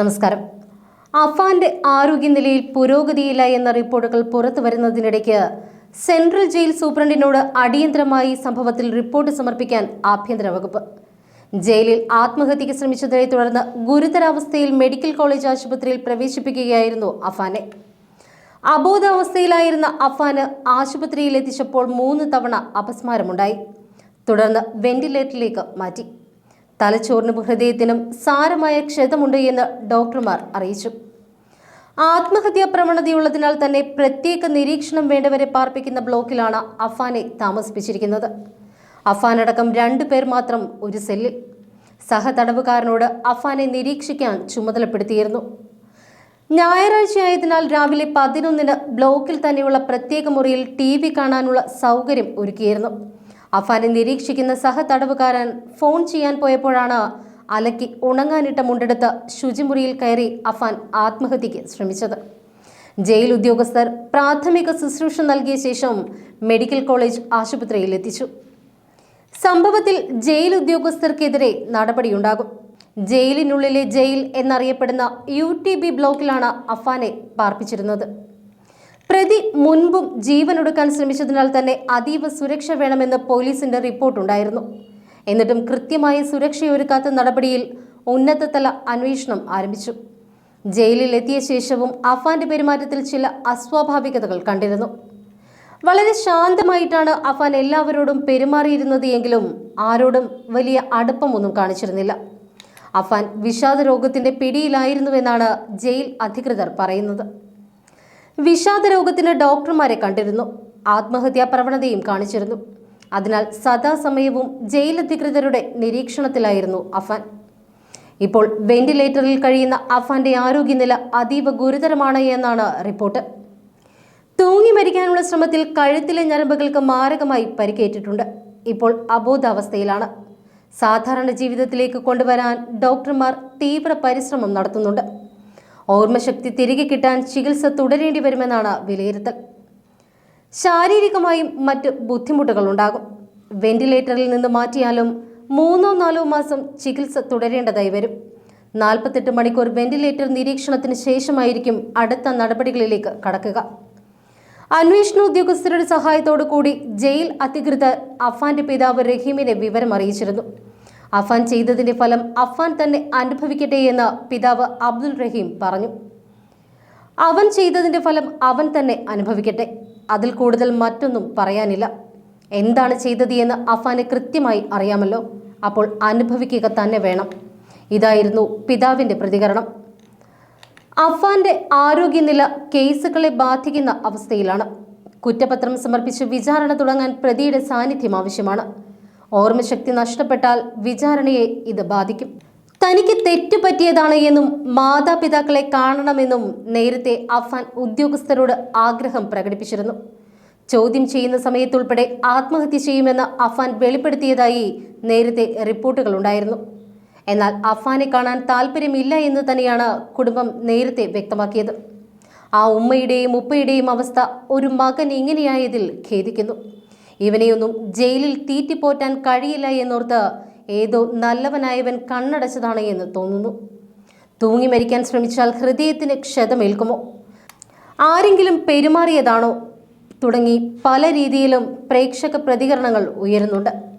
നമസ്കാരം. അഫാന്റെ ആരോഗ്യനിലയിൽ പുരോഗതിയില്ല എന്ന റിപ്പോർട്ടുകൾ പുറത്തു വരുന്നതിനിടയ്ക്ക് സെൻട്രൽ ജയിൽ സൂപ്രണ്ടിനോട് അടിയന്തരമായി സംഭവത്തിൽ റിപ്പോർട്ട് സമർപ്പിക്കാൻ ആഭ്യന്തര വകുപ്പ്. ജയിലിൽ ആത്മഹത്യയ്ക്ക് ശ്രമിച്ചതിനെ തുടർന്ന് ഗുരുതരാവസ്ഥയിൽ മെഡിക്കൽ കോളേജ് ആശുപത്രിയിൽ പ്രവേശിപ്പിക്കുകയായിരുന്നു അഫാനെ. അബോധാവസ്ഥയിലായിരുന്ന അഫാന് ആശുപത്രിയിൽ എത്തിച്ചപ്പോൾ മൂന്ന് തവണ അപസ്മാരമുണ്ടായി. തുടർന്ന് വെന്റിലേറ്ററിലേക്ക് മാറ്റി. തലച്ചോറിനും ഹൃദയത്തിനും സാരമായ ക്ഷതമുണ്ട് എന്ന് ഡോക്ടർമാർ അറിയിച്ചു. ആത്മഹത്യാ പ്രവണതയുള്ളതിനാൽ തന്നെ പ്രത്യേക നിരീക്ഷണം വേണ്ടവരെ പാർപ്പിക്കുന്ന ബ്ലോക്കിലാണ് അഫാനെ താമസിപ്പിച്ചിരിക്കുന്നത്. അഫാനടക്കം രണ്ടു പേർ മാത്രം ഒരു സെല്ലിൽ. സഹതടവുകാരനോട് അഫാനെ നിരീക്ഷിക്കാൻ ചുമതലപ്പെടുത്തിയിരുന്നു. ഞായറാഴ്ചയായതിനാൽ രാവിലെ പതിനൊന്നിന് ബ്ലോക്കിൽ തന്നെയുള്ള പ്രത്യേക മുറിയിൽ ടി കാണാനുള്ള സൗകര്യം ഒരുക്കിയിരുന്നു. അഫാനെ നിരീക്ഷിക്കുന്ന സഹ തടവുകാരൻ ഫോൺ ചെയ്യാൻ പോയപ്പോഴാണ് അലക്കി ഉണങ്ങാനിട്ട മുണ്ടെടുത്ത് ശുചിമുറിയിൽ കയറി അഫാൻ ആത്മഹത്യയ്ക്ക് ശ്രമിച്ചത്. ജയിൽ ഉദ്യോഗസ്ഥർ പ്രാഥമിക ശുശ്രൂഷ നൽകിയ ശേഷം മെഡിക്കൽ കോളേജ് ആശുപത്രിയിൽ എത്തിച്ചു. സംഭവത്തിൽ ജയിൽ ഉദ്യോഗസ്ഥർക്കെതിരെ നടപടിയുണ്ടാകും. ജയിലിനുള്ളിലെ ജയിൽ എന്നറിയപ്പെടുന്ന യു ടി ബി ബ്ലോക്കിലാണ് അഫാനെ പാർപ്പിച്ചിരുന്നത്. പ്രതി മുൻപും ജീവനൊടുക്കാൻ ശ്രമിച്ചതിനാൽ തന്നെ അതീവ സുരക്ഷ വേണമെന്ന് പോലീസിന്റെ റിപ്പോർട്ടുണ്ടായിരുന്നു. എന്നിട്ടും കൃത്യമായ സുരക്ഷയൊരുക്കാത്ത നടപടിയിൽ ഉന്നതതല അന്വേഷണം ആരംഭിച്ചു. ജയിലിൽ എത്തിയ ശേഷവും അഫാന്റെ പെരുമാറ്റത്തിൽ ചില അസ്വാഭാവികതകൾ കണ്ടിരുന്നു. വളരെ ശാന്തമായിട്ടാണ് അഫാൻ എല്ലാവരോടും പെരുമാറിയിരുന്നത് എങ്കിലും ആരോടും വലിയ അടുപ്പമൊന്നും കാണിച്ചിരുന്നില്ല. അഫാൻ വിഷാദ രോഗത്തിന്റെ പിടിയിലായിരുന്നുവെന്നാണ് ജയിൽ അധികൃതർ പറയുന്നത്. വിഷാദ രോഗത്തിന് ഡോക്ടർമാരെ കണ്ടിരുന്നു. ആത്മഹത്യാ പ്രവണതയും കാണിച്ചിരുന്നു. അതിനാൽ സദാസമയവും ജയിൽ അധികൃതരുടെ നിരീക്ഷണത്തിലായിരുന്നു അഫാൻ. ഇപ്പോൾ വെന്റിലേറ്ററിൽ കഴിയുന്ന അഫാന്റെ ആരോഗ്യനില അതീവ ഗുരുതരമാണ് എന്നാണ് റിപ്പോർട്ട്. തൂങ്ങി മരിക്കാനുള്ള ശ്രമത്തിൽ കഴുത്തിലെ ഞരമ്പുകൾക്ക് മാരകമായി പരിക്കേറ്റിട്ടുണ്ട്. ഇപ്പോൾ അബോധാവസ്ഥയിലാണ്. സാധാരണ ജീവിതത്തിലേക്ക് കൊണ്ടുവരാൻ ഡോക്ടർമാർ തീവ്ര പരിശ്രമം നടത്തുന്നുണ്ട്. ഓർമ്മശക്തി തിരികെ കിട്ടാൻ ചികിത്സ തുടരേണ്ടി വരുമെന്നാണ് വിലയിരുത്തൽ. ശാരീരികമായും മറ്റ് ബുദ്ധിമുട്ടുകൾ ഉണ്ടാകും. വെന്റിലേറ്ററിൽ നിന്ന് മാറ്റിയാലും മൂന്നോ നാലോ മാസം ചികിത്സ തുടരേണ്ടതായി വരും. നാൽപ്പത്തെട്ട് മണിക്കൂർ വെന്റിലേറ്റർ നിരീക്ഷണത്തിന് ശേഷമായിരിക്കും അടുത്ത നടപടികളിലേക്ക് കടക്കുക. അന്വേഷണ ഉദ്യോഗസ്ഥരുടെ സഹായത്തോടു കൂടി ജയിൽ അധികൃതർ അഫാന്റെ പിതാവ് റഹീമിനെ വിവരം അറിയിച്ചിരുന്നു. അഫാൻ ചെയ്തതിന്റെ ഫലം അഫാൻ തന്നെ അനുഭവിക്കട്ടെ എന്ന് പിതാവ് അബ്ദുൽ റഹീം പറഞ്ഞു. അവൻ ചെയ്തതിന്റെ ഫലം അവൻ തന്നെ അനുഭവിക്കട്ടെ. അതിൽ കൂടുതൽ മറ്റൊന്നും പറയാനില്ല. എന്താണ് ചെയ്തത് എന്ന് അഫാന് കൃത്യമായി അറിയാമല്ലോ. അപ്പോൾ അനുഭവിക്കുക തന്നെ വേണം. ഇതായിരുന്നു പിതാവിന്റെ പ്രതികരണം. അഫാന്റെ ആരോഗ്യനില കേസുകളെ ബാധിക്കുന്ന അവസ്ഥയിലാണ്. കുറ്റപത്രം സമർപ്പിച്ച് വിചാരണ തുടങ്ങാൻ പ്രതിയുടെ സാന്നിധ്യം ആവശ്യമാണ്. ഓർമ്മശക്തി നഷ്ടപ്പെട്ടാൽ വിചാരണയെ ഇത് ബാധിക്കും. തനിക്ക് തെറ്റ് പറ്റിയതാണ് എന്നും മാതാപിതാക്കളെ കാണണമെന്നും നേരത്തെ അഫാൻ ഉദ്യോഗസ്ഥരോട് ആഗ്രഹം പ്രകടിപ്പിച്ചിരുന്നു. ചോദ്യം ചെയ്യുന്ന സമയത്തുൾപ്പെടെ ആത്മഹത്യ ചെയ്യുമെന്ന് അഫാൻ വെളിപ്പെടുത്തിയതായി നേരത്തെ റിപ്പോർട്ടുകളുണ്ടായിരുന്നു എന്നാൽ അഫാനെ കാണാൻ താല്പര്യമില്ല എന്ന് തന്നെയാണ് കുടുംബം നേരത്തെ വ്യക്തമാക്കിയത്. ആ ഉമ്മയുടെയും ഉപ്പയുടെയും അവസ്ഥ ഒരു മകൻ ഇങ്ങനെയായതിൽ ഖേദിക്കുന്നു. ഇവനെയൊന്നും ജയിലിൽ തീറ്റിപ്പോറ്റാൻ കഴിയില്ല എന്നോർത്ത് ഏതോ നല്ലവനായവൻ കണ്ണടച്ചതാണ് എന്ന് തോന്നുന്നു. തൂങ്ങി മരിക്കാൻ ശ്രമിച്ചാൽ ഹൃദയത്തിന് ക്ഷതമേൽക്കുമോ? ആരെങ്കിലും പെരുമാറിയതാണോ? തുടങ്ങി പല രീതിയിലും പ്രേക്ഷക പ്രതികരണങ്ങൾ ഉയരുന്നുണ്ട്.